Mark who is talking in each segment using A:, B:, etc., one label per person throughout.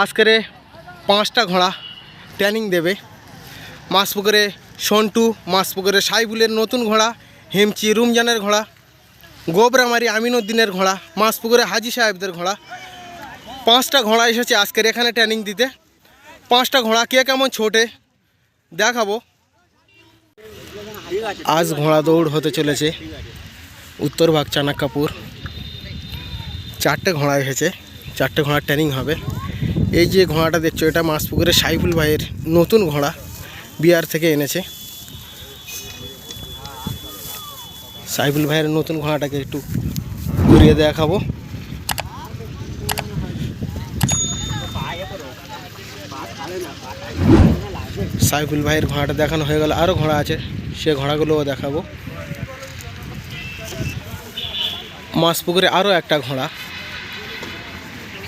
A: আজকের পাঁচটা ঘোড়া ট্যানিং দেবে। মাসপুকুরে সন্টু, মাসপুকুরে সাইবুলের নতুন ঘোড়া, হেমচি রুমজানের ঘোড়া, গোবরামারি আমিনুদ্দিনের ঘোড়া, মাসপুকুরে হাজি সাহেবদের ঘোড়া। পাঁচটা ঘোড়া এসেছে আজকের এখানে ট্যানিং দিতে। পাঁচটা ঘোড়া কে কেমন ছোটে দেখাবো। আজ ঘোড়া দৌড় হতে চলেছে উত্তরভাগ চাণক্যপুর। চারটে ঘোড়া এসেছে, চারটে ঘোড়ার ট্রেনিং হবে। এই যে ঘোড়াটা দেখছ, এটা মাসপুকুরের সাইফুল ভাইয়ের নতুন ঘোড়া বিহার থেকে এনেছে। সাইফুল ভাইয়ের নতুন ঘোড়াটাকে একটু ঘুরিয়ে দেখাবো। সাইফুল ভাইয়ের ঘোড়াটা দেখানো হয়ে গেল আরও ঘোড়া আছে, সে ঘোড়াগুলোও দেখাবো। মাসপুকুরে আরও একটা ঘোড়া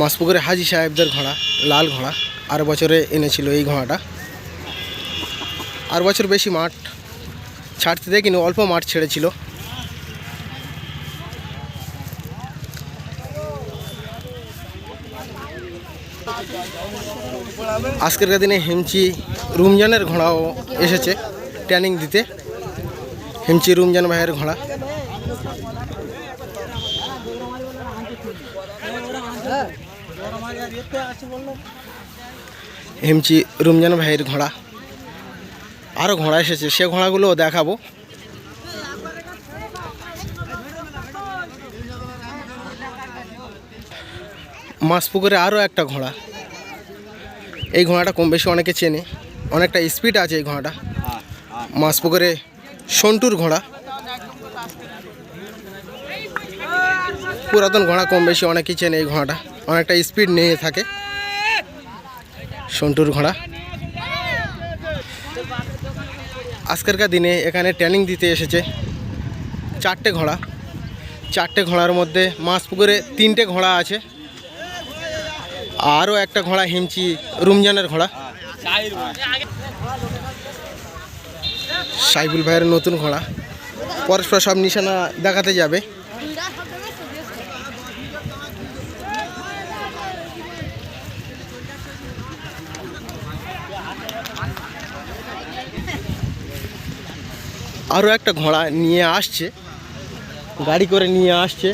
A: মাসপুকুরে হাজি সাহেবদের ঘোড়া। লাল ঘোড়া। আর বছরে এনেছিল এই ঘোড়াটা। আর বছর বেশি মাঠ। ছাড়তে দেখিনি, অল্প মাঠ ছেড়েছিল। আজকের দিনে হেমচি রুমজানের ঘোড়াও এসেছে ট্রেনিং দিতে। হেমচি রুমজান ভাইয়ের ঘোড়া। হেমচি রুমজান ভাইয়ের ঘোড়া। আরও ঘোড়া এসেছে, সে ঘোড়াগুলোও দেখাবো। মাসপুকুরে আরও একটা ঘোড়া। এই ঘোড়াটা কম বেশি অনেকে চেনে, অনেকটা স্পিড আছে এই ঘোড়াটা। মাসপুকুরে সন্টুর ঘোড়া। পুরাতন ঘোড়া কম বেশি অনেকেই চেনে এই ঘোড়াটা। অনেকটা স্পিড নিয়ে থাকে। সন্টুর ঘোড়া। আজকেরকার দিনে এখানে ট্রেনিং দিতে এসেছে চারটে ঘোড়া। চারটে ঘোড়ার মধ্যে মাছ পুকুরে তিনটে ঘোড়া আছে। আরও একটা ঘোড়া হিমচি রুমজানের ঘোড়া। সাইবুল ভাইয়ের নতুন ঘোড়া। পরস্পর সব নিশানা দেখাতে যাবে। আরও একটা ঘোড়া নিয়ে আসছে। গাড়ি করে নিয়ে আসছে।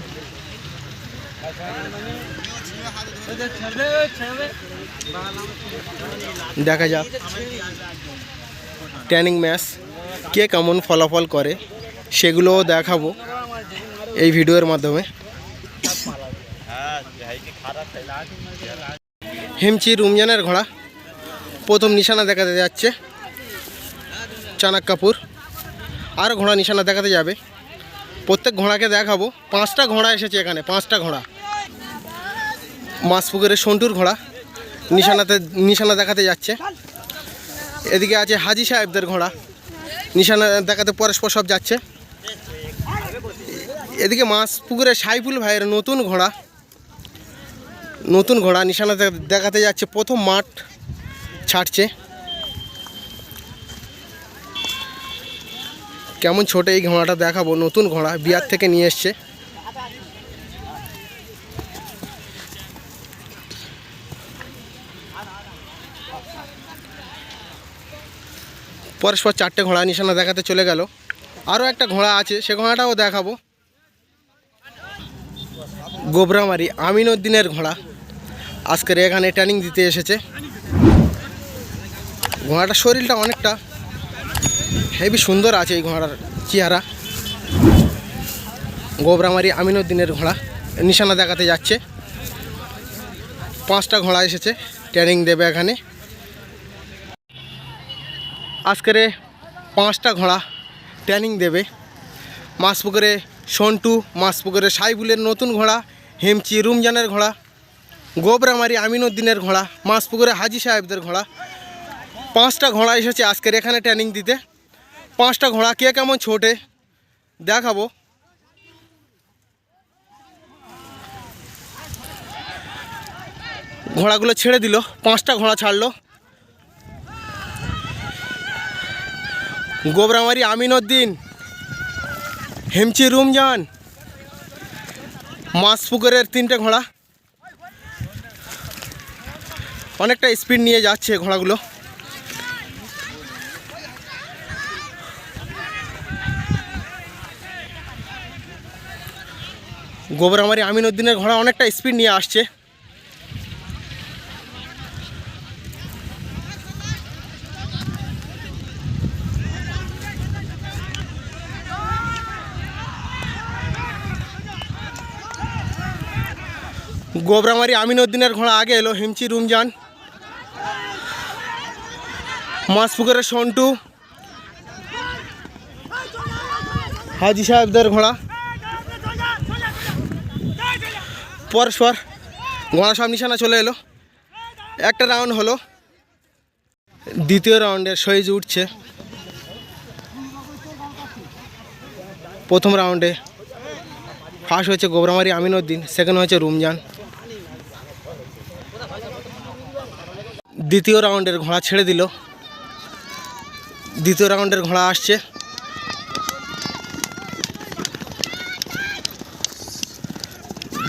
A: দেখা যাক। ট্রেনিং ম্যাচ কে কেমন ফলাফল করে, সেগুলোও দেখাবো এই ভিডিওর মাধ্যমে। হেমচি রুমজানের ঘোড়া। প্রথম নিশানা দেখাতে যাচ্ছে। চানাক কাপুর। আর ঘোড়া নিশানা দেখাতে যাবে। প্রত্যেক ঘোড়াকে দেখাবো। পাঁচটা ঘোড়া এসেছে এখানে, পাঁচটা ঘোড়া। মাসপুকুরের সন্টুর ঘোড়া। নিশানাতে, নিশানা দেখাতে যাচ্ছে। এদিকে আছে হাজি সাহেবদের ঘোড়া। নিশানা দেখাতে পরস্পর সব যাচ্ছে। এদিকে মাসপুকুরের সাইফুল ভাইয়ের নতুন ঘোড়া। নতুন ঘোড়া নিশানা দেখাতে যাচ্ছে। প্রথম মাঠ ছাড়ছে। কেমন ছোট এই ঘোড়াটা দেখাবো। নতুন ঘোড়া বিয়ার থেকে নিয়ে এসছে। পরস্পর চারটে ঘোড়া নিশানা দেখাতে চলে গেল। আরও একটা ঘোড়া আছে, সে ঘোড়াটাও দেখাবো। গোবরামারি আমিনুদ্দিনের ঘোড়া। আজকের এখানে ট্রেনিং দিতে এসেছে। ঘোড়াটার শরীরটা অনেকটা হেভি সুন্দর আছে এই ঘোড়ার চেহারা। গোবরামারি আমিনুদ্দিনের ঘোড়া, নিশানা দেখাতে যাচ্ছে। পাঁচটা ঘোড়া এসেছে ট্রেনিং দেবে এখানে। আজকের পাঁচটা ঘোড়া ট্রেনিং দেবে। মাছ পুকুরে সন্টু মাছ পুকুরে সাইবুলের নতুন ঘোড়া, হেমচি রুমজানের ঘোড়া। গোবরামারি আমিনুদ্দিনের ঘোড়া, মাসপুকুরে হাজি সাহেবদের ঘোড়া। পাঁচটা ঘোড়া এসেছে আজকের এখানে ট্রেনিং দিতে। পাঁচটা ঘোড়া, কে কেমন ছোটে দেখাবো। ঘোড়াগুলো ছেড়ে দিল, পাঁচটা ঘোড়া ছাড়লো। গোবরামারি আমিনুদ্দিন, হেমচি রুমজান, মাসপুকুরের তিনটে ঘোড়া। অনেকটা স্পিড নিয়ে যাচ্ছে ঘোড়াগুলো। গোবরামারি আমিনুদ্দিনের ঘোড়া অনেকটা স্পিড নিয়ে আসছে। গোবরামারি আমিনুদ্দিনের ঘোড়া আগে এলো, হিমচি রুমজান। মাসপুকুরের সন্টু। হাজি সাহেবদের ঘোড়া। পরস্পর ঘোড়া সব নিশানা চলে এলো। একটা রাউন্ড হলো। দ্বিতীয় রাউন্ডের সইজ উঠছে। প্রথম রাউন্ডে ফার্স্ট হয়েছে গোবরামারি আমিনুদ্দিন, সেকেন্ড হয়েছে রুমজান। দ্বিতীয় রাউন্ডের ঘোড়া ছেড়ে দিল। দ্বিতীয় রাউন্ডের ঘোড়া আসছে।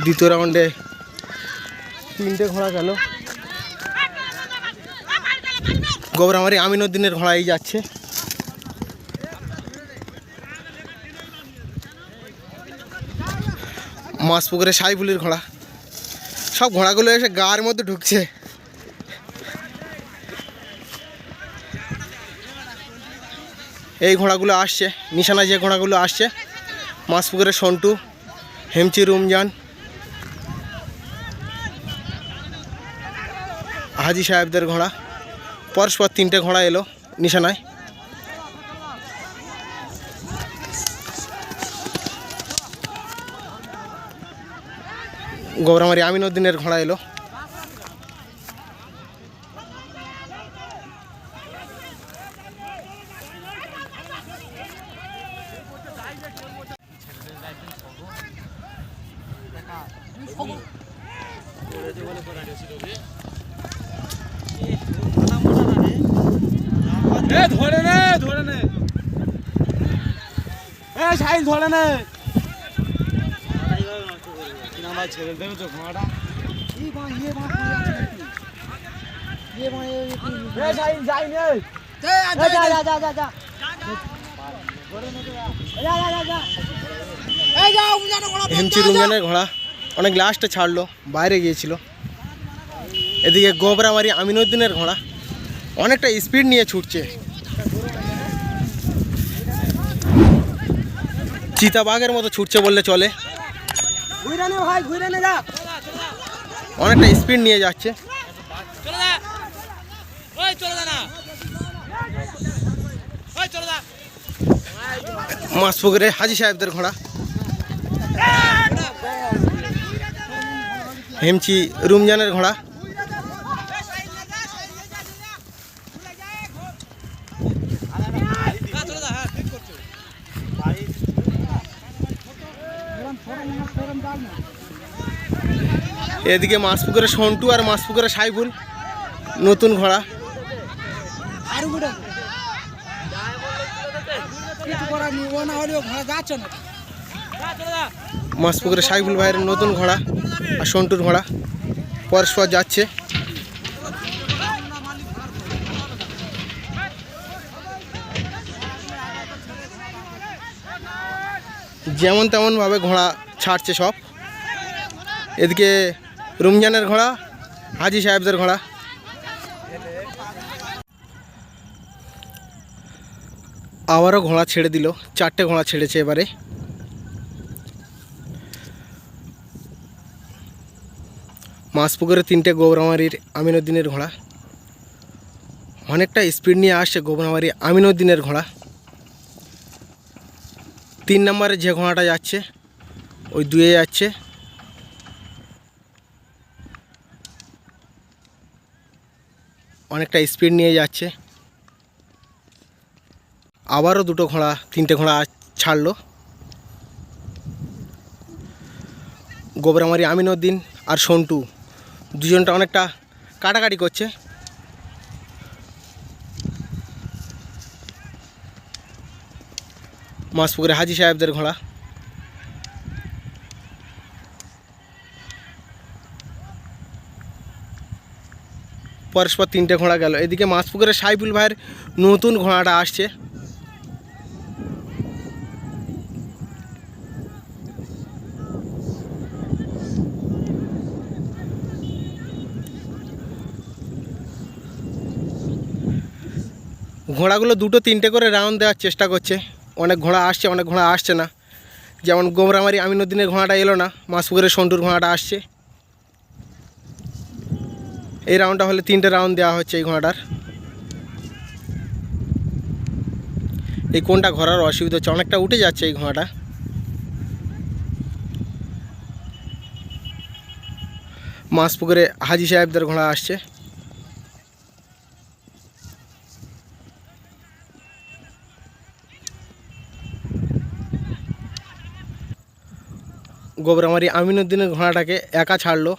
A: দ্বিতীয় রাউন্ডে তিনটে ঘোড়া গেল। গোবরামারি আমিনুদ্দিনের ঘোড়াই যাচ্ছে। মাসপুকুরে সাইফুলির ঘোড়া। সব ঘোড়াগুলো এসে গার মধ্যে ঢুকছে। এই ঘোড়াগুলো আসছে, নিশানা যে ঘোড়াগুলো আসছে, মাসপুকুরের সন্টু, হেমচি রুমজান, হাজি সাহেবদের ঘোড়া, পরস্পর তিনটে ঘোড়া এলো নিশানায়। গৌরামারি আমিনুদ্দিনের ঘোড়া এলো।
B: এ ধরে নে ধরে নে। এ সাইল ধরে নে। ছেড়ে দেবে তো ঘোড়াটা
A: হেমচি ঘোড়া। অনেক লাস্টে ছাড়লো বাইরে গিয়েছিল। এদিকে গোবরামারি আমিনুদ্দিনের ঘোড়া। অনেকটা স্পিড নিয়ে ছুটছে। চিতাবাঘের মতো ছুটছে বললে চলে। অনেকটা স্পিড নিয়ে যাচ্ছে।
B: যা
A: মাসপুকুরে হাজি সাহেবদের ঘোড়া। হেমচি রুমজানের ঘোড়া
B: হ্যাঁ চলে যা হ্যাঁ ঠিক করছ
A: এদিকে মাসপুকুরে সন্টু আর মাসপুকুরে সাইফুল। নতুন ঘোড়া।
B: যা
A: মাসপুকুরে সাইফুল ভাইয়ের নতুন ঘোড়া আর সন্টুর ঘোড়া। পরস্পর যাচ্ছে। যেমন তেমনভাবে ঘোড়া ছাড়ছে সব। এদিকে রমজানের ঘোড়া, হাজি সাহেবদের ঘোড়া। আবারও ঘোড়া ছেড়ে দিল, চারটে ঘোড়া ছেড়েছে এবারে। মাসপুকুরে তিনটে গৌরামারির আমিনুদ্দিনের ঘোড়া। অনেকটা স্পিড নিয়ে আসছে গৌরামারি আমিনুদ্দিনের ঘোড়া। তিন নম্বরে যে ঘোড়াটা যাচ্ছে, ওই দুয়ে যাচ্ছে। অনেকটা স্পিড নিয়ে যাচ্ছে। আবারও দুটো ঘোড়া, তিনটে ঘোড়া ছাড়লো। গোবরামারি আমিনুদ্দিন আর সন্টু দুজনটা অনেকটা কাটাকাটি করছে। মাসপুকুরে হাজি সাহেবদের ঘোড়া। পরস্পর তিনটে ঘোড়া গেল। এদিকে মাছপুকুরের সাইফুল ভাইয়ের নতুন ঘোড়াটা আসছে। ঘোড়াগুলো দুটো তিনটে করে রাউন্ড দেওয়ার চেষ্টা করছে। অনেক ঘোড়া আসছে, অনেক ঘোড়া আসছে না। যেমন গোমরামারি আমিনুদ্দিনের ঘোড়াটা এলো না মাসপুকুরের সন্টুর ঘোড়াটা আসছে। এই রাউন্ডটা হলে তিনটে রাউন্ড দেওয়া হচ্ছে এই ঘোড়াটার। এই কোনটা ঘোরার অসুবিধা হচ্ছে? অনেকটা উঠে যাচ্ছে এই ঘোড়াটা। মাসপুকুরে হাজি সাহেবদের ঘোড়া আসছে। গোবরামারি আমিনুদ্দিনের ঘোড়াটাকে একা ছাড়লো।